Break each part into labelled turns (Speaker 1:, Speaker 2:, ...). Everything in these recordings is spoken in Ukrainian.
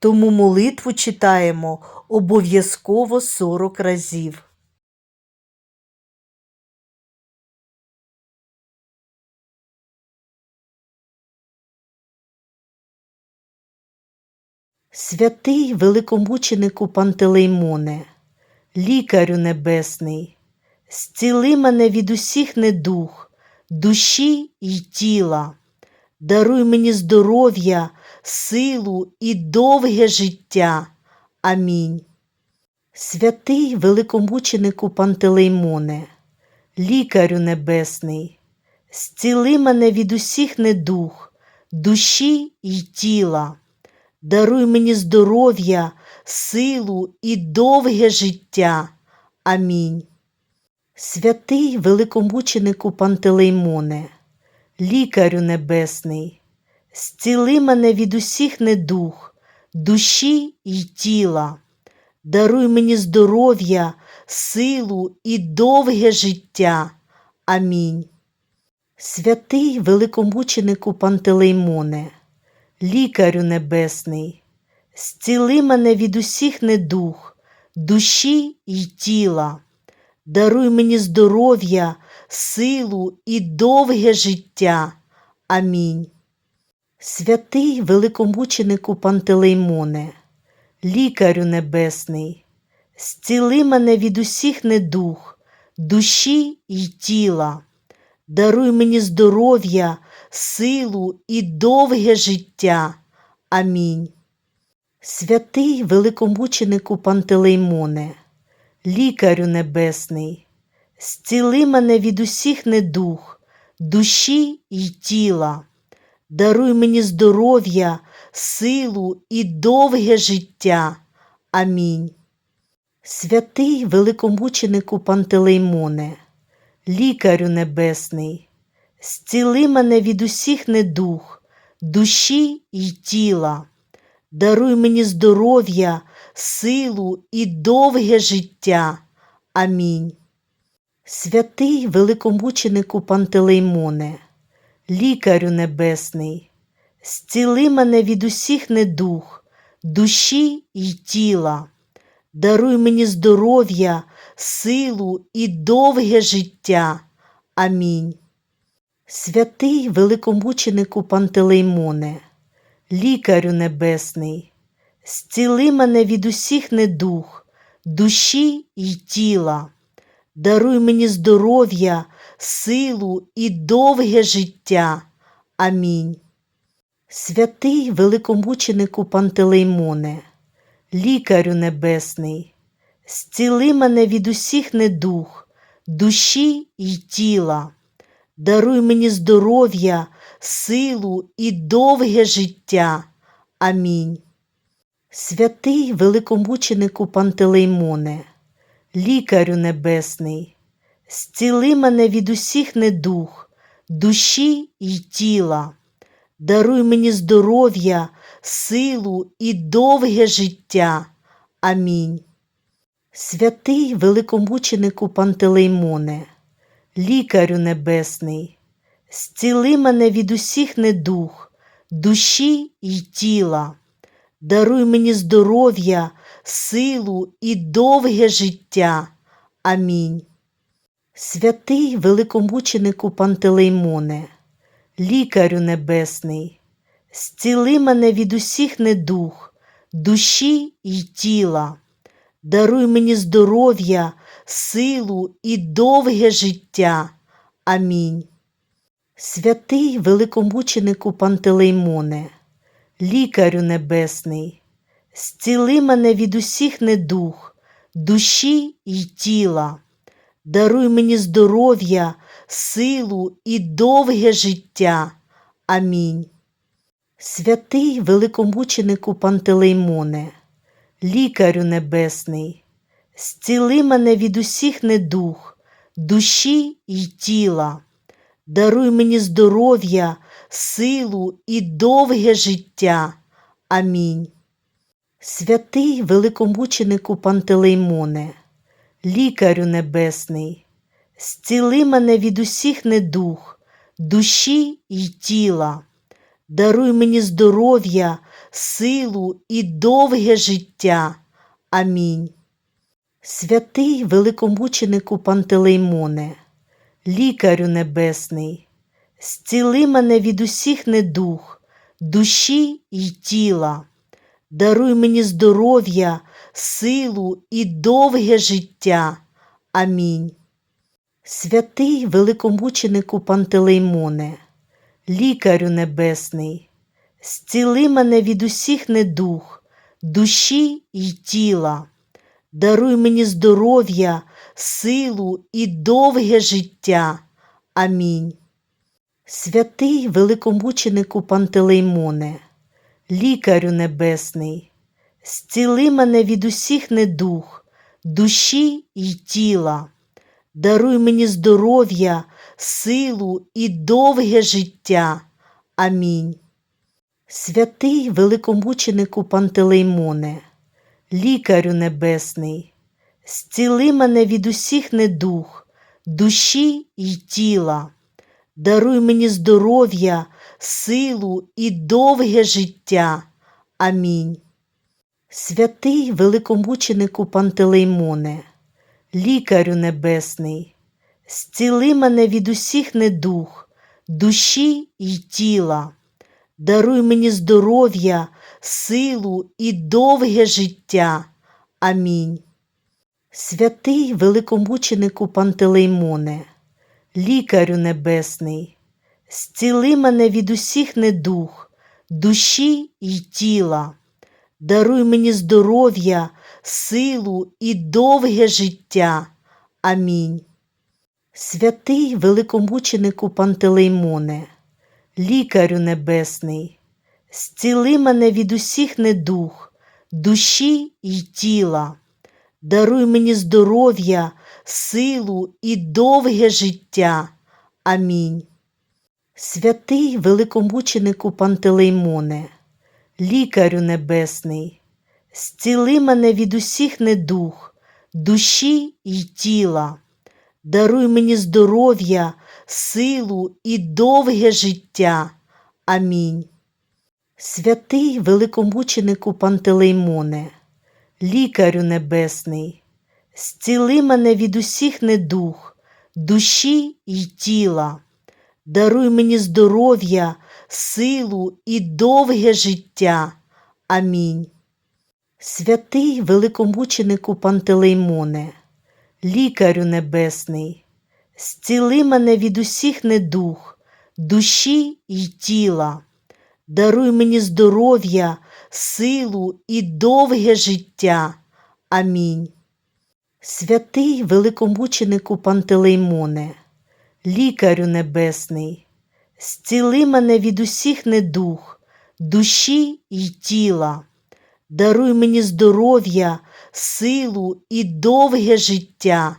Speaker 1: тому молитву читаємо обов'язково 40 разів. Святий великомученику Пантелеймоне, лікарю небесний, зціли мене від усіх недух, душі й тіла, даруй мені здоров'я, силу і довге життя. Амінь. Святий великомученику Пантелеймоне, лікарю небесний, зціли мене від усіх недух, душі й тіла, даруй мені здоров'я, силу і довге життя. Амінь. Святий великомученику Пантелеймоне, лікарю небесний, зціли мене від усіх недух, душі й тіла, даруй мені здоров'я, силу і довге життя. Амінь. Святий великомученику Пантелеймоне, лікарю небесний, зціли мене від усіх недух, душі й тіла, даруй мені здоров'я, силу і довге життя. Амінь. Святий великомученику Пантелеймоне, лікарю небесний, зціли мене від усіх недух, душі й тіла, даруй мені здоров'я, силу і довге життя. Амінь. Святий великомученику Пантелеймоне, лікарю небесний, зціли мене від усіх недух, душі й тіла, даруй мені здоров'я, силу і довге життя. Амінь. Святий великомученику Пантелеймоне, лікарю небесний, зціли мене від усіх недух, душі й тіла, даруй мені здоров'я, силу і довге життя. Амінь. Святий великомученику Пантелеймоне, лікарю небесний, зціли мене від усіх недух, душі й тіла, даруй мені здоров'я, силу і довге життя. Амінь. Святий великомученику Пантелеймоне, лікарю небесний, зціли мене від усіх недух, душі й тіла, даруй мені здоров'я, силу і довге життя. Амінь. Святий великомученику Пантелеймоне, лікарю небесний, зціли мене від усіх недух, душі й тіла, даруй мені здоров'я, силу і довге життя. Амінь. Святий великомученику Пантелеймоне, лікарю небесний, зціли мене від усіх недух, душі й тіла, даруй мені здоров'я, силу і довге життя. Амінь. Святий великомученику Пантелеймоне, лікарю небесний, зціли мене від усіх недух, душі й тіла, даруй мені здоров'я, силу і довге життя. Амінь. Святий великомученику Пантелеймоне, лікарю небесний, зціли мене від усіх недух, душі й тіла, даруй мені здоров'я, силу і довге життя. Амінь. Святий великомученику Пантелеймоне, лікарю небесний, зціли мене від усіх недух, душі й тіла, даруй мені здоров'я, силу і довге життя. Амінь. Святий великомученику Пантелеймоне, лікарю небесний, зціли мене від усіх недух, душі й тіла, даруй мені здоров'я, силу і довге життя. Амінь. Святий великомученику Пантелеймоне, лікарю небесний, зціли мене від усіх недух, душі й тіла, даруй мені здоров'я, силу і довге життя. Амінь. Святий великомученику Пантелеймоне, лікарю небесний, зціли мене від усіх недух, душі й тіла, даруй мені здоров'я, силу і довге життя. Амінь. Святий великомученику Пантелеймоне, лікарю небесний, зціли мене від усіх недух, душі й тіла, даруй мені здоров'я, силу і довге життя. Амінь. Святий великомученику Пантелеймоне, лікарю небесний, зціли мене від усіх недух, душі й тіла, даруй мені здоров'я, силу і довге життя. Амінь. Святий великомученику Пантелеймоне, лікарю небесний, зціли мене від усіх недух, душі й тіла, даруй мені здоров'я, силу і довге життя. Амінь. Святий великомученику Пантелеймоне, лікарю небесний, зціли мене від усіх недух, душі й тіла, даруй мені здоров'я, силу і довге життя. Амінь. Святий великомученику Пантелеймоне, лікарю небесний, зціли мене від усіх недух, душі й тіла, даруй мені здоров'я, силу і довге життя. Амінь. Святий великомученику Пантелеймоне, лікарю небесний, зціли мене від усіх недух, душі й тіла, даруй мені здоров'я, силу і довге життя. Амінь. Святий великомученику Пантелеймоне, лікарю небесний, зціли мене від усіх недух, душі й тіла, даруй мені здоров'я, силу і довге життя. Амінь. Святий великомученику Пантелеймоне, лікарю небесний, зціли мене від усіх недух, душі й тіла, даруй мені здоров'я, силу і довге життя. Амінь. Святий великомученику Пантелеймоне, лікарю небесний, зціли мене від усіх недух, душі й тіла, даруй мені здоров'я, силу і довге життя. Амінь. Святий великомученику Пантелеймоне, лікарю небесний, зціли мене від усіх недух, душі й тіла, даруй мені здоров'я, силу і довге життя.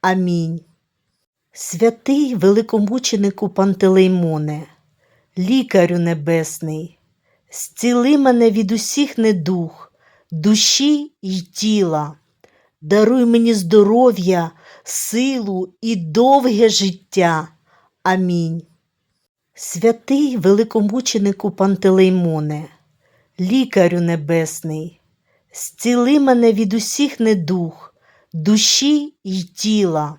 Speaker 1: Амінь. Святий великомученику Пантелеймоне, лікарю небесний, зціли мене від усіх недух, душі й тіла, даруй мені здоров'я, силу і довге життя. Амінь. Святий великомученику Пантелеймоне, лікарю небесний, зціли мене від усіх недух, душі й тіла,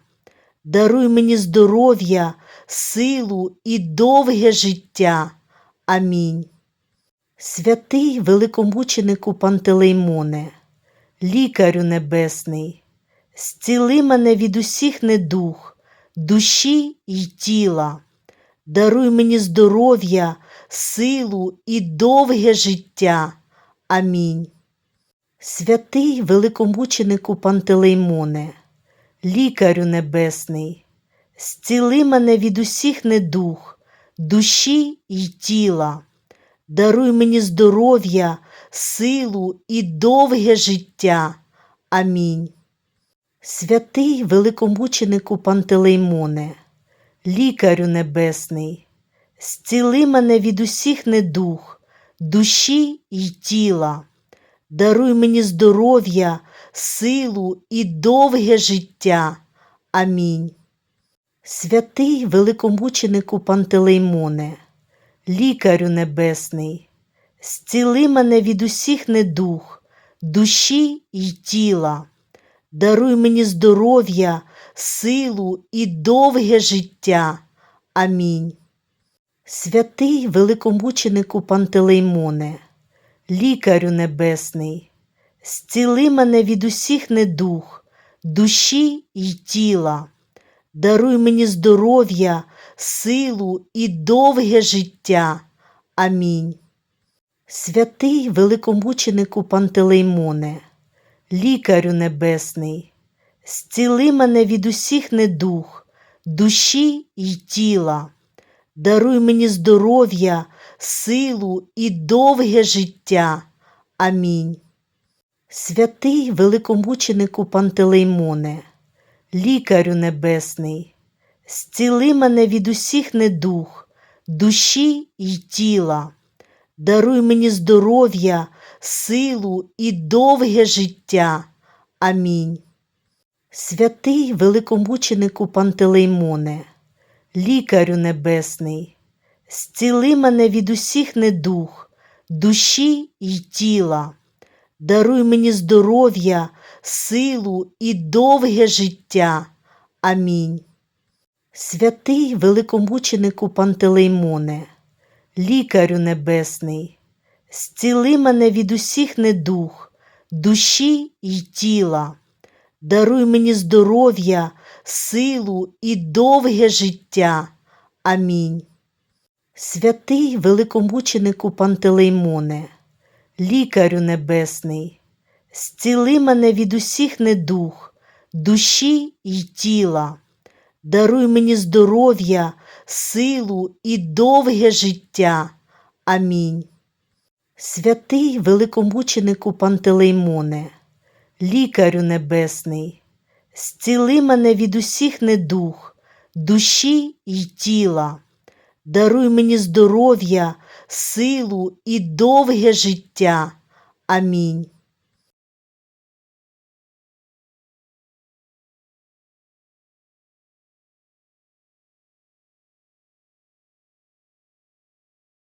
Speaker 1: даруй мені здоров'я, силу і довге життя. Амінь. Святий великомученику Пантелеймоне, лікарю небесний, зціли мене від усіх недух, душі й тіла, даруй мені здоров'я, силу і довге життя. Амінь. Святий великомученику Пантелеймоне, лікарю небесний, зціли мене від усіх недух, душі й тіла, даруй мені здоров'я, силу і довге життя. Амінь. Святий великомученику Пантелеймоне, лікарю небесний, зціли мене від усіх недух, душі й тіла, даруй мені здоров'я, силу і довге життя. Амінь. Святий великомученику Пантелеймоне, лікарю небесний, зціли мене від усіх недух, душі й тіла, даруй мені здоров'я, силу і довге життя. Амінь. Святий великомученику Пантелеймоне, лікарю небесний, зціли мене від усіх недух, душі й тіла, даруй мені здоров'я, силу і довге життя. Амінь. Святий великомученику Пантелеймоне, лікарю небесний, зціли мене від усіх недух, душі й тіла, даруй мені здоров'я, силу і довге життя. Амінь. Святий великомученику Пантелеймоне, лікарю небесний, зціли мене від усіх недух, душі й тіла, даруй мені здоров'я, силу і довге життя. Амінь. Святий великомученику Пантелеймоне, лікарю небесний, зціли мене від усіх недух, душі й тіла, даруй мені здоров'я, силу і довге життя. Амінь. Святий великомученику Пантелеймоне, лікарю небесний, зціли мене від усіх недух, душі й тіла, даруй мені здоров'я, силу і довге життя. Амінь. Святий великомученику Пантелеймоне, лікарю небесний, зціли мене від усіх недух, душі й тіла, даруй мені здоров'я, силу і довге життя. Амінь. Святий великомученику Пантелеймоне, лікарю небесний, зціли мене від усіх недух, душі й тіла, даруй мені здоров'я, силу і довге життя. Амінь.